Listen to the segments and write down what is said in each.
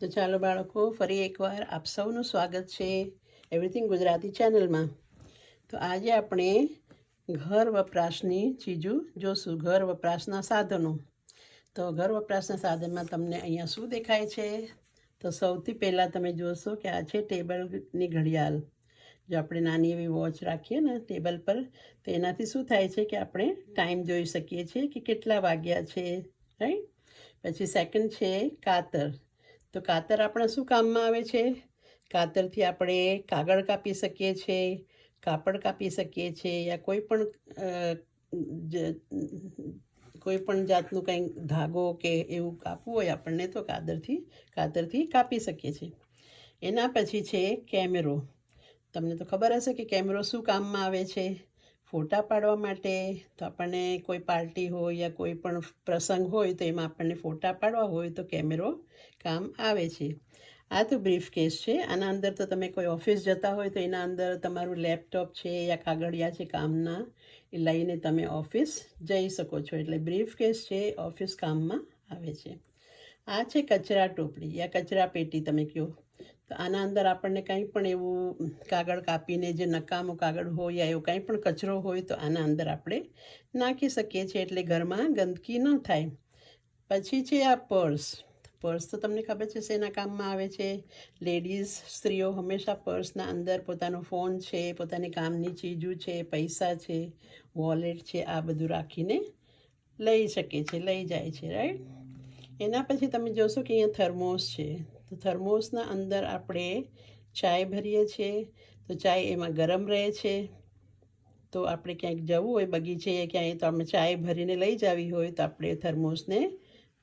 તો ચાલો બાળકો, ફરી એકવાર આપ સૌનું સ્વાગત છે એવરીથિંગ ગુજરાતી ચેનલમાં. તો આજે આપણે ઘર વપરાશની ચીજો જોશું, ઘર વપરાશના સાધનો. તો ઘર વપરાશના સાધનમાં તમને અહીંયા શું દેખાય છે? તો સૌથી પહેલાં તમે જોશો કે આ છે ટેબલની ઘડિયાળ. જો આપણે નાની એવી વોચ રાખીએ ને ટેબલ પર, તો એનાથી શું થાય છે કે આપણે ટાઈમ જોઈ શકીએ છીએ કે કેટલા વાગ્યા છે, રાઈટ? પછી સેકન્ડ છે કાતર. તો કાતર આપણા શું કામમાં આવે છે? કાતરથી આપણે કાગળ કાપી શકીએ છીએ કાપડ કાપી શકીએ છીએ યા કોઈ પણ કોઈ પણ જાતનું કંઈ ધાગો કે એવું કાપવું હોય આપણને તો કાતરથી કાતરથી કાપી શકીએ છીએ. એના પછી છે કેમેરો. તમને તો ખબર હશે કે કેમેરો શું કામમાં આવે છે? ફોટા પાડવા માટે તો આપણને કોઈ પાર્ટી હોય યા કોઈ પણ પ્રસંગ હોય તો એમાં આપણને ફોટા પાડવા હોય તો કેમેરો કામ આવે છે. આ તો બ્રીફ કેસ છે. આના અંદર તો તમે કોઈ ઓફિસ જતા હોય તો એના અંદર તમારું લેપટોપ છે યા કાગળિયા છે કામના, એ લઈને તમે ઓફિસ જઈ શકો છો. એટલે બ્રીફ કેસ છે, ઓફિસ કામમાં આવે છે. આ છે કચરા ટોપલી યા કચરા પેટી તમે કહો આના અંદર આપણને કંઈ પણ એવું કાગળ કાપીને જે નકામો કાગળ હોય યા એવું કંઈ પણ કચરો હોય તો આના અંદર આપણે નાખી શકીએ છીએ એટલે ઘરમાં ગંદકી ન થાય. પછી છે આ પર્સ. પર્સ તો તમને ખબર છે શેના કામમાં આવે છે? લેડીઝ સ્ત્રીઓ હંમેશા પર્સના અંદર પોતાનો ફોન છે, પોતાની કામની ચીજો છે, પૈસા છે, વોલેટ છે, આ બધું રાખીને લઈ શકે છે, લઈ જાય છે, રાઈટ? એના પછી તમે જોશો કે અહીંયા થર્મોસ છે. તો થર્મોસના અંદર આપણે ચાય ભરીએ છીએ, તો ચાય એમાં ગરમ રહે છે. તો આપણે ક્યાંક જવું હોય, બગીચે ક્યાંય તો આપણે ચાય ભરીને લઈ જવી હોય, તો આપણે થર્મોસને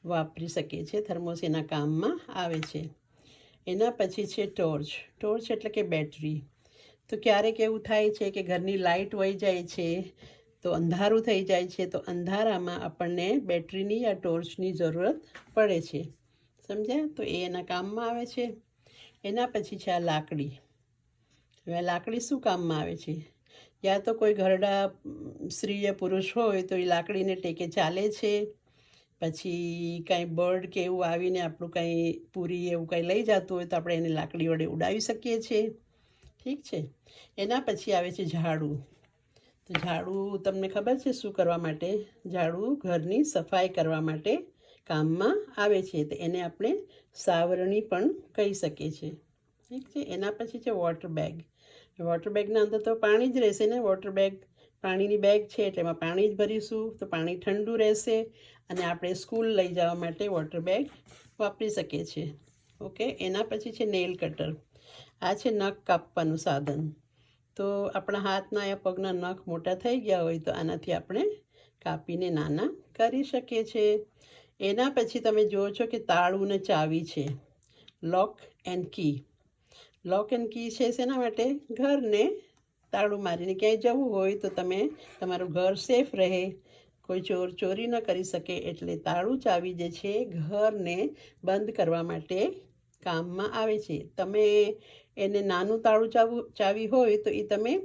વાપરી શકીએ છીએ. થર્મોસ એના કામમાં આવે છે. એના પછી છે ટોર્ચ. ટોર્ચ એટલે કે બેટરી. તો ક્યારેક એવું થાય છે કે ઘરની લાઇટ વહી જાય છે, તો અંધારું થઈ જાય છે, તો અંધારામાં આપણને બેટરીની યા ટોર્ચની જરૂરત પડે છે. સમજ્યા? તો એ એના કામમાં આવે છે. એના પછી છે આ લાકડી. હવે લાકડી શું કામમાં આવે છે? યા તો કોઈ ઘરડા સ્ત્રી પુરુષ હોય તો એ લાકડીને ટેકે ચાલે છે. પછી કાંઈ બર્ડ કે એવું આવીને આપણું કાંઈ પૂરી એવું કાંઈ લઈ જતું હોય તો આપણે એને લાકડી વડે ઉડાવી શકીએ છીએ. ઠીક છે? એના પછી આવે છે ઝાડુ. તો ઝાડુ તમને ખબર છે શું કરવા માટે? ઝાડુ ઘરની સફાઈ કરવા માટે કામમાં આવે છે, તો એને આપણે સાવરણી પણ કહી શકીએ છીએ. ઠીક છે? એના પછી છે વોટર બેગ વોટર બેગના અંદર તો પાણી જ રહેશે ને? વોટર બેગ પાણીની બેગ છે, એટલે એમાં પાણી જ ભરીશું, તો પાણી ઠંડુ રહેશે અને આપણે સ્કૂલ લઈ જવા માટે વોટર બેગ વાપરી શકીએ છીએ. ઓકે? એના પછી છે નેલ કટર આ છે નખ કાપવાનું સાધન. તો આપણા હાથના યા પગના નખ મોટા થઈ ગયા હોય, તો આનાથી આપણે કાપીને નાના કરી શકીએ છીએ. એના પછી તમે જુઓ છો કે તાળું ને ચાવી છે. લોક and key lock and key છે શેના માટે? ઘરને તાળું મારીને. ક્યાંય જવું હોય તો તમે તમારું ઘર સેફ રહે. કોઈ ચોર ચોરી ન કરી શકે એટલે તાળું ચાવી જે છે ઘરને બંધ કરવા માટે કામમાં આવે છે. તમે એને નાનું તાળું ચાવું, ચાવી હોય તો એ તમે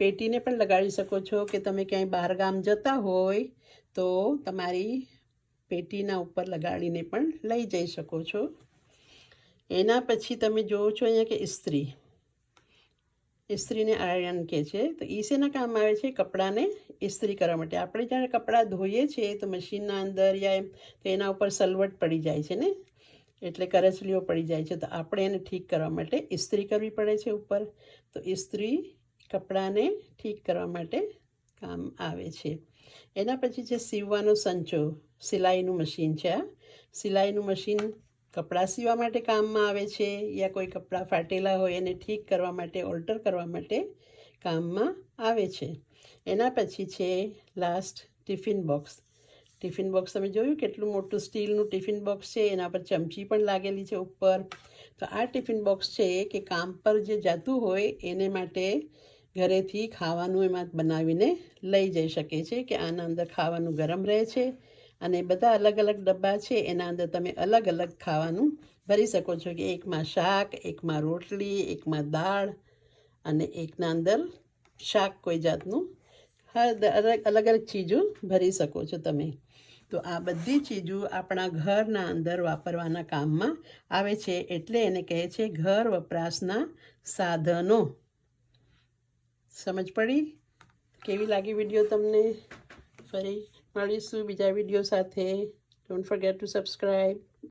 પેટીને પણ લગાડી શકો છો કે તમે ક્યાંય બહાર ગામ જતા હોય તો તમારી પેટીના ઉપર લગાડીને પણ લઈ જઈ શકો છો. એના પછી તમે જુઓ છો અહીંયા કે ઇસ્ત્રી. ઇસ્ત્રીને આયરન કહે છે. તો શેના કામ આવે છે? કપડાને ઇસ્ત્રી કરવા માટે. આપણે જ્યારે કપડાં ધોઈએ છીએ તો મશીનના અંદર યા એમ તો એના ઉપર સલવટ પડી જાય છે ને? એટલે કરચલીઓ પડી જાય છે. તો આપણે એને ઠીક કરવા માટે ઇસ્ત્રી કરવી પડે છે ઉપર. તો ઇસ્ત્રી કપડાને ઠીક કરવા માટે કામ આવે છે. એના પછી છે સીવવાનો સંચો. સિલાઈનું મશીન છે આ સિલાઈનું મશીન કપડાં સીવા માટે કામમાં આવે છે યા કોઈ કપડાં ફાટેલા હોય એને ઠીક કરવા માટે, ઓલ્ટર કરવા માટે કામમાં આવે છે. એના પછી છે last tiffin box. Tiffin box તમે જોયું કેટલું મોટું સ્ટીલનું ટિફિન બોક્સ છે, એના પર ચમચી પણ લાગેલી છે ઉપર. તો આ ટિફિન બોક્સ છે કે કામ પર જે જતું હોય એને માટે ઘરેથી ખાવાનું એમાં બનાવીને લઈ જઈ શકે છે કે આના અંદર ખાવાનું ગરમ રહે છે. અને બધા અલગ અલગ ડબ્બા છે, એના અંદર તમે અલગ અલગ ખાવાનું ભરી શકો છો કે એકમાં શાક, એકમાં રોટલી, એકમાં દાળ અને એકના અંદર શાક કોઈ જાતનું. અલગ અલગ ચીજો ભરી શકો છો તમે. તો આ બધી ચીજો આપણા ઘરના અંદર વાપરવાના કામમાં આવે છે, એટલે એને કહે છે ઘર વપરાશના સાધનો. સમજ પડી? કેવી લાગી વીડિયો તમને? ફરી મળીશું બીજા વીડિયો સાથે. Don't forget two subscribe